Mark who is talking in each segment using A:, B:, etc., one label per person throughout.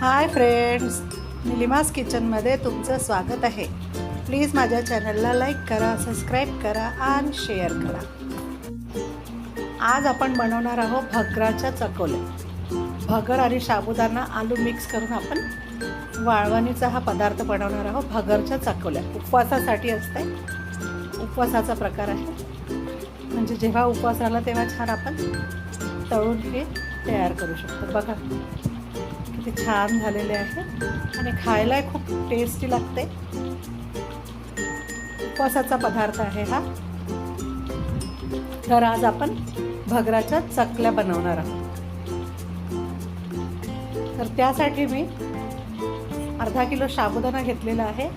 A: Hi friends निलिमास किचनमध्ये तुमचं स्वागत आहे. प्लीज माझ्या चॅनलला लाईक करा सबस्क्राईब करा आणि शेअर करा. आज आपण बनवणार आहोत भगराच्या चकोले. भगर आणि साबुदाणा आलू मिक्स करून आपण वाळवणीचा हा पदार्थ बनवणार आहोत भगरच्या चकोल्या. उपवासासाठी असते उपवासाचा प्रकार आहे. म्हणजे जेव्हा उपवास आला तेव्हा छान आपण तळून हे तयार करू शकतो. बघा. किती छान झालेले आहे. आणि खायला खूप टेस्टी लागते. उपवासाचा पदार्थ आहे हा. तर आज आपण भगराच्या चकल्या बनवणार आहोत. तर त्यासाठी मी अर्धा किलो साबुदाणा घेतलेला आहे.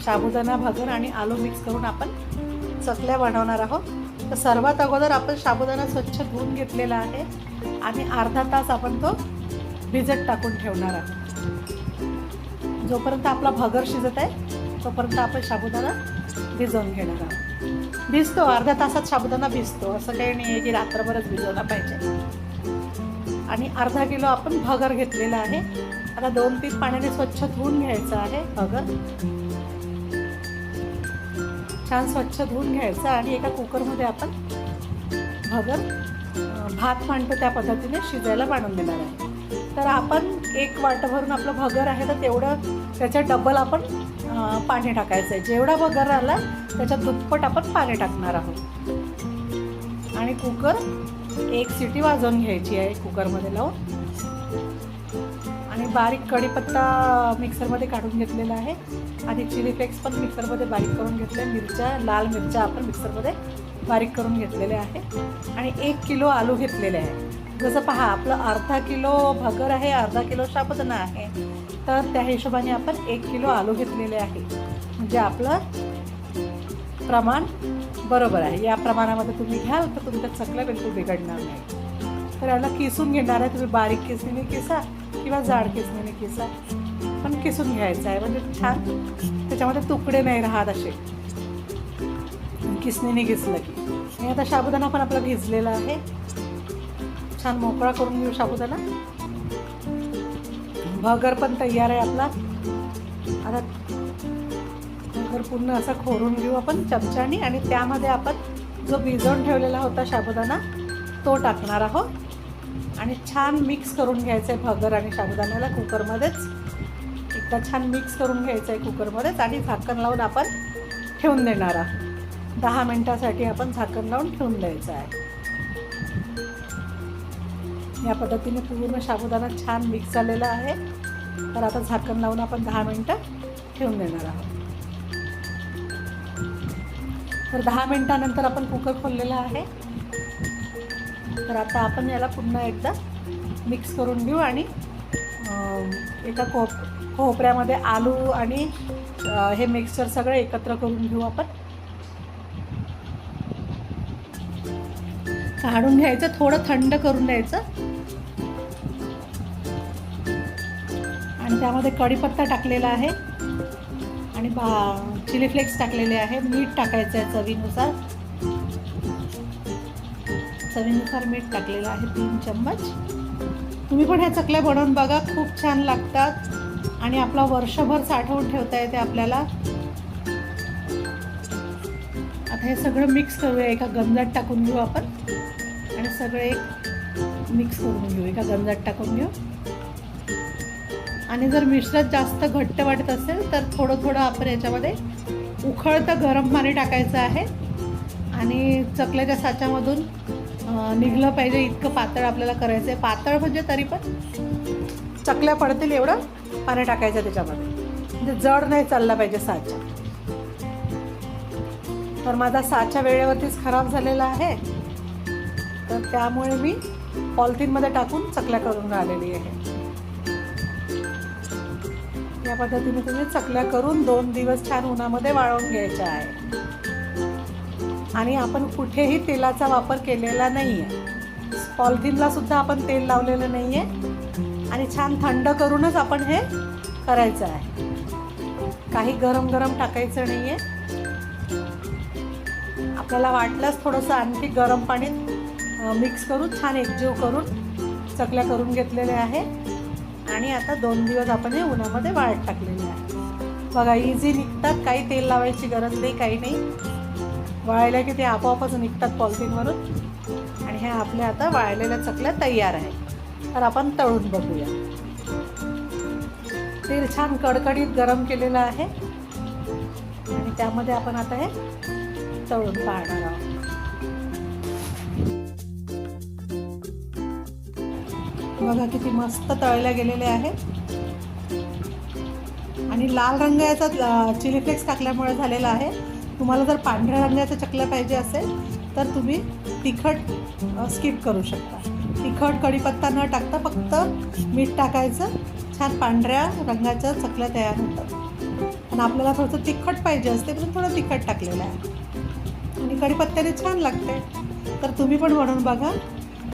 A: साबुदाणा भगर आणि आलू मिक्स करून आपण चकल्या बनवणार आहोत. तर सर्वात अगोदर आपण साबुदाणा स्वच्छ धुवून घेतलेला आहे. आणि अर्धा तास आपण तो भिजत टाकून ठेवणार आहोत. जोपर्यंत आपला भगर शिजत आहे तोपर्यंत आपण साबुदाणा भिजवून घेणार आहोत. भिजतो अर्ध्या तासात साबुदाणा भिजतो. असं काही नाही आहे की रात्रभरच भिजवला पाहिजे. आणि अर्धा किलो आपण भगर घेतलेला आहे. आता दोन तीन पाण्याने स्वच्छ धुवून घ्यायचं आहे भगर. छान स्वच्छ धुवून घ्यायचं आणि एका कुकरमध्ये आपण भगर भात मांडतो त्या पद्धतीने शिजायला बांधून देणार आहे तर आपण एक वाटं भरून आपलं भगर आहे तर तेवढं त्याच्यात डबल आपण पाणी टाकायचं आहे. जेवढा भगर आला त्याच्यात दुप्पट आपण पाणी टाकणार आहोत. आणि कुकर एक सिटी वाजवून घ्यायची आहे कुकरमध्ये लावून. आणि बारीक कढीपत्ता मिक्सरमध्ये काढून घेतलेला आहे. आणि चिली फ्लेक्स पण मिक्सरमध्ये बारीक करून घेतले मिरच्या लाल मिरच्या आपण मिक्सरमध्ये बारीक करून घेतलेले आहे. आणि एक किलो आलू घेतलेले आहे. जसं पहा आपलं अर्धा किलो भगर आहे अर्धा किलो शाबुदाणा आहे. तर त्या हिशोबाने आपण एक किलो आलू घेतलेले आहे. म्हणजे आपलं प्रमाण बरोबर आहे. या प्रमाणामध्ये तुम्ही घ्याल तर तुमच्या चकल्या बिलकुल बिघडणार नाही. तर याला किसून घेणार आहे तुम्ही बारीक किसणीने किसा किंवा जाड किसणीने किसा. पण किसून घ्यायचं आहे. म्हणजे छान त्याच्यामध्ये तुकडे नाही राहत असे. किसणीने किसलं की. आणि आता साबुदाणा पण आपला भिजलेला आहे. छान मोकळा करून घेऊ साबुदाणा. भगर पण तयार आहे आपला. आता भगर पूर्ण असा खोरून घेऊ आपण चमच्यानी आणि त्यामध्ये आपण जो भिजवून ठेवलेला होता साबुदाणा तो टाकणार आहोत. आणि छान मिक्स करून घ्यायचं आहे भगर आणि साबुदाण्याला कुकरमध्येच. एकदा छान मिक्स करून घ्यायचं आहे कुकरमध्येच आणि झाकण लावून आपण ठेवून देणार आहोत. दहा मिनटासाठी आपण झाकण लावून ठेवून द्यायचं आहे. या पद्धतीने पूर्ण साबुदाणा छान मिक्स झालेला आहे. तर आता झाकण लावून आपण दहा मिनटं ठेवून देणार आहोत. तर दहा मिनटानंतर आपण कुकर खोललेला आहे. तर आता आपण याला पुन्हा एकदा मिक्स करून घेऊ आणि एका कोप कोपऱ्यामध्ये आलू आणि हे मिक्सचर सगळं एकत्र करून घेऊ आपण. काढून घ्यायचं थोडं थंड करून द्यायचं त्यामध्ये कढीपत्ता टाकलेला आहे आणि बा चिली फ्लेक्स टाकलेले आहे. मीठ टाकायचं आहे चवीनुसार. चवीनुसार मीठ टाकलेलं आहे तीन चम्मच. तुम्ही पण ह्या चकल्या बनवून बघा खूप छान लागतात. आणि आपला वर्षभर साठवून ठेवता येते आपल्याला. आता हे सगळं मिक्स करूया एका गंजात टाकून घेऊ आपण. आणि सगळे मिक्स करून घेऊ एका गंजात टाकून घेऊ. आणि जर मिश्रण जास्त घट्ट वाटत असेल तर थोडं थोडं आपण याच्यामध्ये उखळतं गरम पाणी टाकायचं आहे. आणि चकल्याच्या साच्यामधून निघलं पाहिजे इतकं पातळ आपल्याला करायचं आहे पातळ म्हणजे तरी पण चकल्या पडतील एवढं पाणी टाकायचं त्याच्यामध्ये. म्हणजे जड नाही चालला पाहिजे साचा. तर माझा साचा वेळेवरतीच खराब झालेला आहे. तर त्यामुळे मी पॉलिथिनमध्ये टाकून चकल्या करून राहिलेली आहे. या पद्धतीने तुम्ही चकल्या करून दोन दिवस छान उन्हामध्ये वाळवून घ्यायच्या आहे आणि आपण कुठेही तेलाचा वापर केलेला नाही आहे पॉलिथिनला सुद्धा आपण तेल लावलेलं नाही आहे आणि छान थंड करूनच आपण हे करायचं आहे. काही गरम गरम टाकायचं नाही आहे आपल्याला वाटलंच थोडंसं आणखी गरम पाणीत मिक्स करून छान एकजीव करून चकल्या करून घेतलेल्या आहे आणि आता दोन दिवस आपण हे उन्हामध्ये वाळत टाकलेले आहे. बघा इझी निघतात. काही तेल लावायची गरज नाही काही नाही. वाळल्या की ते आपोआपच निघतात पॉलिथिनवरून आणि ह्या आपल्या आता वाळलेल्या चकल्या तयार आहेत. तर आपण तळून बघूया. तेल छान कडकडीत गरम केलेलं आहे. आणि त्यामध्ये आपण आता हे तळून पाहणार आहोत. बघा किती मस्त तळल्या गेलेले आहेत. आणि लाल रंग याचा चिली फ्लेक्स टाकल्यामुळे झालेला आहे. तुम्हाला जर पांढऱ्या रंगाच्या चकल्या पाहिजे असेल तर तुम्ही तिखट स्किप करू शकता. तिखट कढीपत्ता न टाकता फक्त मीठ टाकायचं. छान पांढऱ्या रंगाच्या चकल्या तयार होतात आणि आपल्याला थोडंसं तिखट पाहिजे असते म्हणून थोडं तिखट टाकलेलं आहे. आणि कढीपत्त्याने छान लागते. तर तुम्ही पण बनवून बघा